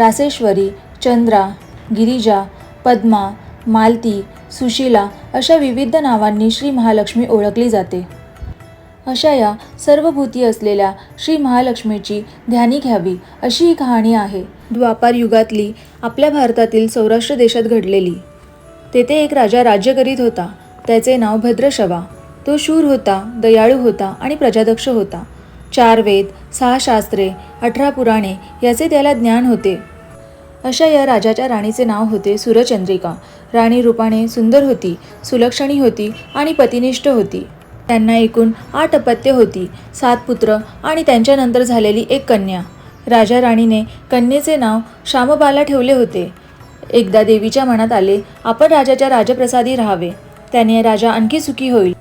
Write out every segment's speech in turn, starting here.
रासेश्वरी चंद्रा गिरिजा पद्मा मालती सुशीला अशा विविध नावांनी श्री महालक्ष्मी ओळखली जाते. अशा या सर्व भूती असलेल्या श्री महालक्ष्मीची ध्यानी घ्यावी अशी ही कहाणी आहे. द्वापार युगातली आपल्या भारतातील सौराष्ट्र देशात घडलेली. तेथे एक राजा राज्य करीत होता. त्याचे नाव भद्रशवा. तो शूर होता दयाळू होता आणि प्रजादक्ष होता. चार वेद सहा शास्त्रे अठरा पुराणे याचे त्याला ज्ञान होते. अशा या राजाच्या राणीचे नाव होते सूरचंद्रिका. राणी रूपाने सुंदर होती सुलक्षणी होती आणि पतिनिष्ठ होती. त्यांना एकूण आठ अपत्य होती सात पुत्र आणि त्यांच्यानंतर झालेली एक कन्या. राजा राणीने कन्येचे नाव श्यामबाला ठेवले होते. एकदा देवीच्या मनात आले आपण राजाच्या राजप्रसादी राहावे. त्याने राजा आणखी सुखी होईल.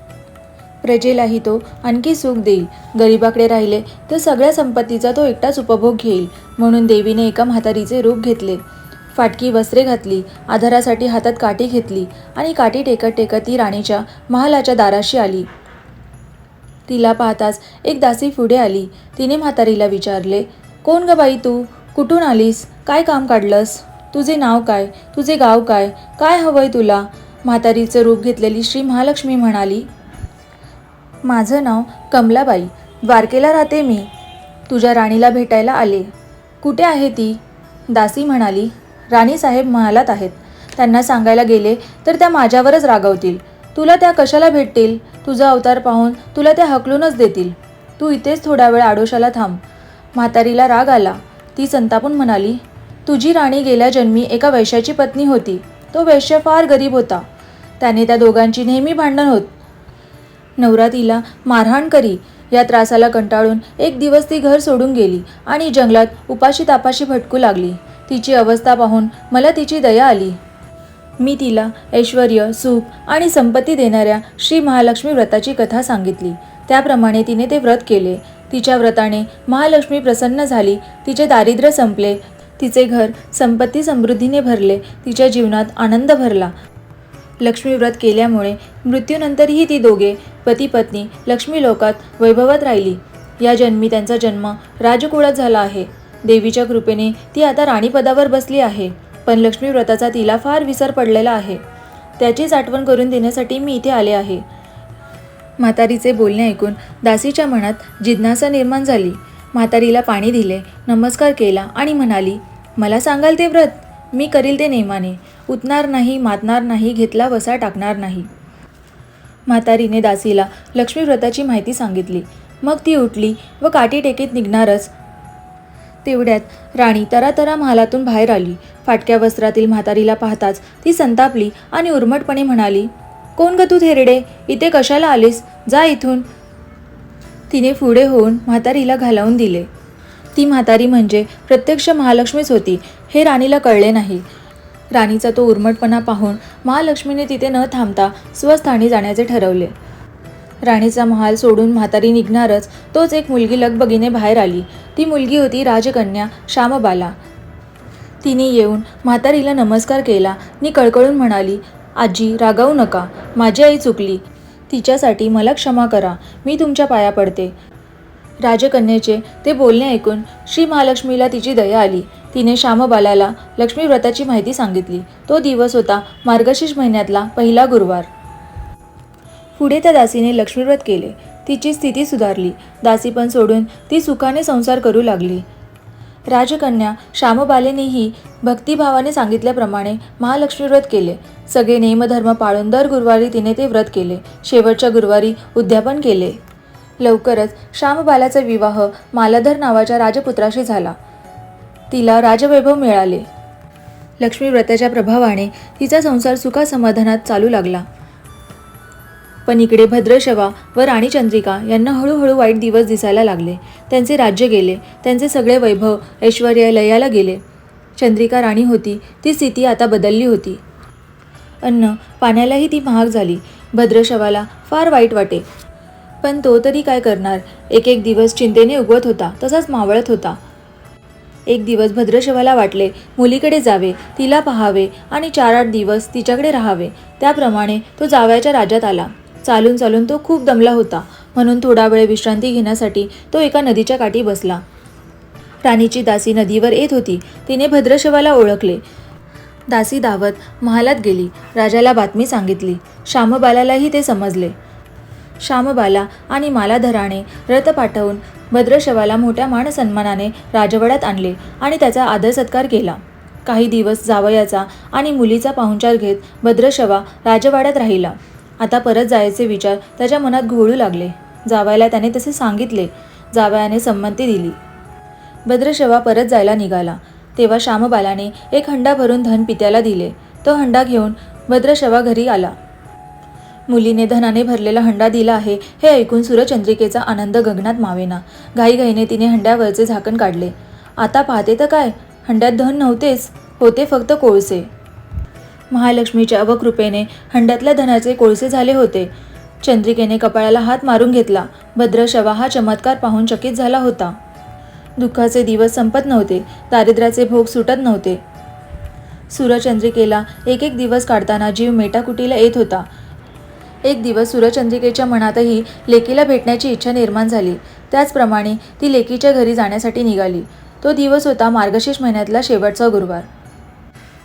प्रजेलाही तो आणखी सुख देईल. गरिबाकडे राहिले तर सगळ्या संपत्तीचा तो एकटाच उपभोग घेईल म्हणून देवीने एका म्हातारीचे रूप घेतले. फाटकी वस्त्रे घातली आधारासाठी हातात काठी घेतली आणि काठी टेकत टेकत ती राणीच्या महालाच्या दाराशी आली. तिला पाहताच एक दासी पुढे आली. तिने म्हातारीला विचारले कोण ग बाई तू? कुठून आलीस? काय काम काढलंस? तुझे नाव काय? तुझे गाव काय? काय हवंय तुला? म्हातारीचं रूप घेतलेली श्री महालक्ष्मी म्हणाली माझं नाव कमलाबाई. द्वारकेला राहते मी. तुझ्या राणीला भेटायला आले. कुठे आहे ती? दासी म्हणाली. राणीसाहेब महालात आहेत. त्यांना सांगायला गेले तर त्या माझ्यावरच रागवतील. तुला त्या कशाला भेटतील? तुझा अवतार पाहून तुला त्या हकलूनच देतील. तू इथेच थोडा वेळ आडोशाला थांब. म्हातारीला राग आला. ती संतापून म्हणाली तुझी राणी गेल्या जन्मी एका वैश्याची पत्नी होती. तो वैश्य फार गरीब होता. त्याने त्या दोघांची नेहमी भांडण होत नवरा तिला मारहाण करी. या त्रासाला कंटाळून एक दिवस ती घर सोडून गेली आणि जंगलात उपाशी तापाशी भटकू लागली. तिची अवस्था पाहून मला तिची दया आली. मी तिला ऐश्वर सुख आणि संपत्ती देणाऱ्या श्री महालक्ष्मी व्रताची कथा सांगितली. त्याप्रमाणे तिने ते व्रत केले. तिच्या व्रताने महालक्ष्मी प्रसन्न झाली. तिचे दारिद्र्य संपले. तिचे घर संपत्ती समृद्धीने भरले. तिच्या जीवनात आनंद भरला. लक्ष्मीव्रत केल्यामुळे मृत्यूनंतरही ती दोघे पती पत्नी लक्ष्मी लोकात वैभवात राहिली. या जन्मी त्यांचा जन्म राजकुळात झाला आहे. देवीच्या कृपेने ती आता राणीपदावर बसली आहे पण लक्ष्मी व्रताचा तिला फार विसर पडलेला आहे. त्याचीच आठवण करून देण्यासाठी मी इथे आले आहे. म्हातारीचे बोलणे ऐकून दासीच्या मनात जिज्ञासा निर्माण झाली. म्हातारीला पाणी दिले नमस्कार केला आणि म्हणाली मला सांगाल ते व्रत? मी करील ते नेमाने. उतणार नाही मातणार नाही घेतला वसा टाकणार नाही. म्हातारीने दासीला लक्ष्मीव्रताची माहिती सांगितली. मग ती उठली व काठी टेकीत निघणारच. तेवढ्यात राणी तरातरा महालातून बाहेर आली. फाटक्या वस्त्रातील म्हातारीला पाहताच ती संतापली आणि उर्मटपणे म्हणाली कोण ग तू थेरडे? इथे कशाला आलीस? जा इथून. तिने पुढे होऊन म्हातारीला घालवून दिले. ती म्हातारी म्हणजे प्रत्यक्ष महालक्ष्मीच होती हे राणीला कळले नाही. राणीचा तो उर्मटपणा पाहून महालक्ष्मीने तिथे न थांबता स्वस्थानी जाण्याचे ठरवले. राणीचा महाल सोडून म्हातारी निघणारच तोच एक मुलगी लगबगीने बाहेर आली. ती मुलगी होती राजकन्या श्यामबाला. तिने येऊन म्हातारीला नमस्कार केला. नि कळकळून म्हणाली आजी रागावू नका. माझी आई चुकली. तिच्यासाठी मला क्षमा करा. मी तुमच्या पाया पडते. राजकन्येचे ते बोलणे ऐकून श्री महालक्ष्मीला तिची दया आली. तिने श्यामबालाला लक्ष्मीव्रताची माहिती सांगितली. तो दिवस होता मार्गशीर्ष महिन्यातला पहिला गुरुवार. पुढे त्या दासीने लक्ष्मीव्रत केले. तिची स्थिती सुधारली. दासी पण सोडून ती सुखाने संसार करू लागली. राजकन्या श्यामबालेनेही भक्तिभावाने सांगितल्याप्रमाणे महालक्ष्मी व्रत केले. सगळे नियमधर्म पाळून दर गुरुवारी तिने ते व्रत केले. शेवटच्या गुरुवारी उद्यापन केले. लवकरच श्यामबालाचा विवाह मालाधर नावाच्या राजपुत्राशी झाला. तिला राजवैभव मिळाले. लक्ष्मी व्रताच्या प्रभावाने तिचा संसार सुखासमाधानात चालू लागला. पण इकडे भद्रशवा व राणी चंद्रिका यांना हळूहळू वाईट दिवस दिसायला लागले. त्यांचे राज्य गेले. त्यांचे सगळे वैभव ऐश्वर लयाला गेले. चंद्रिका राणी होती. ती स्थिती आता बदलली होती. अन्न पाण्यालाही ती महाग झाली. भद्रशवाला फार वाईट वाटे. पण तो तरी काय करणार? एक एक दिवस चिंतेने उगवत होता तसाच मावळत होता. एक दिवस भद्रशवाला वाटले मुलीकडे जावे तिला पाहावे आणि चार आठ दिवस तिच्याकडे राहावे. त्याप्रमाणे तो जावयाच्या राज्यात आला. चालून चालून तो खूप दमला होता. म्हणून थोडा वेळ विश्रांती घेण्यासाठी तो एका नदीच्या काठी बसला. राणीची दासी नदीवर येत होती. तिने भद्रशवाला ओळखले. दासी धावत महालात गेली. राजाला बातमी सांगितली. श्यामबालालाही ते समजले. श्यामबाला आणि मालाधराने रथ पाठवून भद्रशवाला मोठ्या मानसन्मानाने राजवाड्यात आणले आणि त्याचा आदर सत्कार केला. काही दिवस जावयाचा आणि मुलीचा पाहुणचार घेत भद्रशवा राजवाड्यात राहिला. आता परत जायचे विचार त्याच्या मनात घोळू लागले. जावयाला त्याने तसे सांगितले. जावयाने संमती दिली. भद्रशवा परत जायला निघाला. तेव्हा श्यामबालाने एक हंडा भरून धन पित्याला दिले. तो हंडा घेऊन भद्रशवा घरी आला. मुलीने धनाने भरलेला हंडा दिला आहे हे ऐकून सूरचंद्रिकेचा आनंद गगनात मावेना. घाईघाईने तिने हंड्यावरचे झाकण काढले. आता पाहते तर काय? हंड्यात धन नव्हतेच होते फक्त कोळसे. महालक्ष्मीच्या अवकृपेने हंड्यातल्या धनाचे कोळसे झाले होते. चंद्रिकेने कपाळाला हात मारून घेतला. भद्रशवा हा चमत्कार पाहून चकित झाला होता. दुःखाचे दिवस संपत नव्हते दारिद्र्याचे भोग सुटत नव्हते. सूरचंद्रिकेला एक एक दिवस काढताना जीव मेटाकुटीला येत होता. एक दिवस सूर्यचंद्रिकेच्या मनातही लेकीला भेटण्याची इच्छा निर्माण झाली. त्याचप्रमाणे ती लेकीच्या घरी जाण्यासाठी निघाली. तो दिवस होता मार्गशीर्ष महिन्यातला शेवटचा गुरुवार.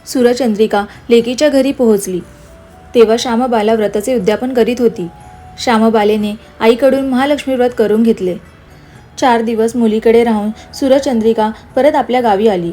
सूर्यचंद्रिका लेकीच्या घरी पोहोचली. तेव्हा श्यामबाला व्रताचे उद्यापन करीत होती. श्यामबालेने आईकडून महालक्ष्मी व्रत करून घेतले. चार दिवस मुलीकडे राहून सूर्यचंद्रिका परत आपल्या गावी आली.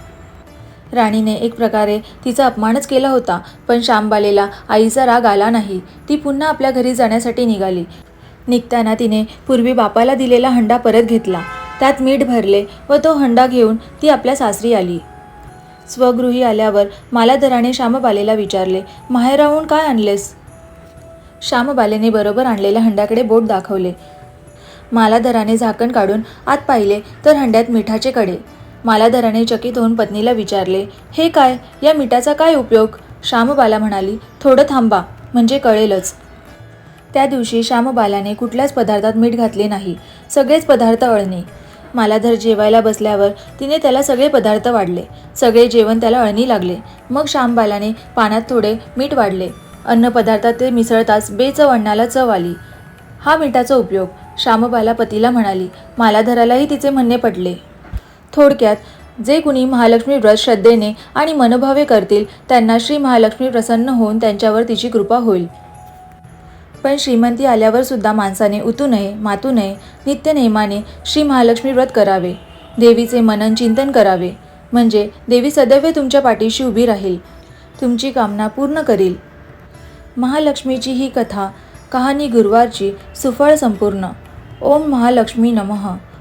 राणीने एक प्रकारे तिचा अपमानच केला होता पण श्यामबालेला आईचा राग आला नाही. ती पुन्हा आपल्या घरी जाण्यासाठी निघाली. निघताना तिने पूर्वी बापाला दिलेला हंडा परत घेतला. त्यात मीठ भरले व तो हंडा घेऊन ती आपल्या सासरी आली. स्वगृही आल्यावर मालाधराने श्यामबालेला विचारले माहेराहून काय आणलेस? श्यामबालेने बरोबर आणलेल्या हंड्याकडे बोट दाखवले. मालाधराने झाकण काढून आत पाहिले तर हंड्यात मिठाचे कडे. मालाधराने चकित होऊन पत्नीला विचारले हे काय? या मिठाचा काय उपयोग? श्यामबाला म्हणाली थोडं थांबा म्हणजे कळेलच. त्या दिवशी श्यामबालाने कुठल्याच पदार्थात मीठ घातले नाही सगळेच पदार्थ अळणे. मालाधर जेवायला बसल्यावर तिने त्याला सगळे पदार्थ वाढले सगळे जेवण त्याला अळणी लागले. मग श्यामबालाने पाण्यात थोडे मीठ वाढले अन्न पदार्थात ते मिसळताच बेचव अन्नाला चव आली. हा मिठाचा उपयोग श्यामबाला पतीला म्हणाली मालाधरालाही तिचे म्हणणे पडले थोडक्यात जे कुणी महालक्ष्मी व्रत श्रद्धेने आणि मनोभावे करतील त्यांना श्री महालक्ष्मी प्रसन्न होऊन त्यांच्यावर तिची कृपा होईल. पण श्रीमंती आल्यावर सुद्धा माणसाने उतू नये मातू नये नित्य नेमाने श्री महालक्ष्मी व्रत करावे. देवीचे मनन चिंतन करावे. म्हणजे देवी सदैव तुमच्या पाठीशी उभी राहील. तुमची कामना पूर्ण करील. महालक्ष्मीची ही कथा कहाणी गुरुवारची सुफळ संपूर्ण. ओम महालक्ष्मी नमः.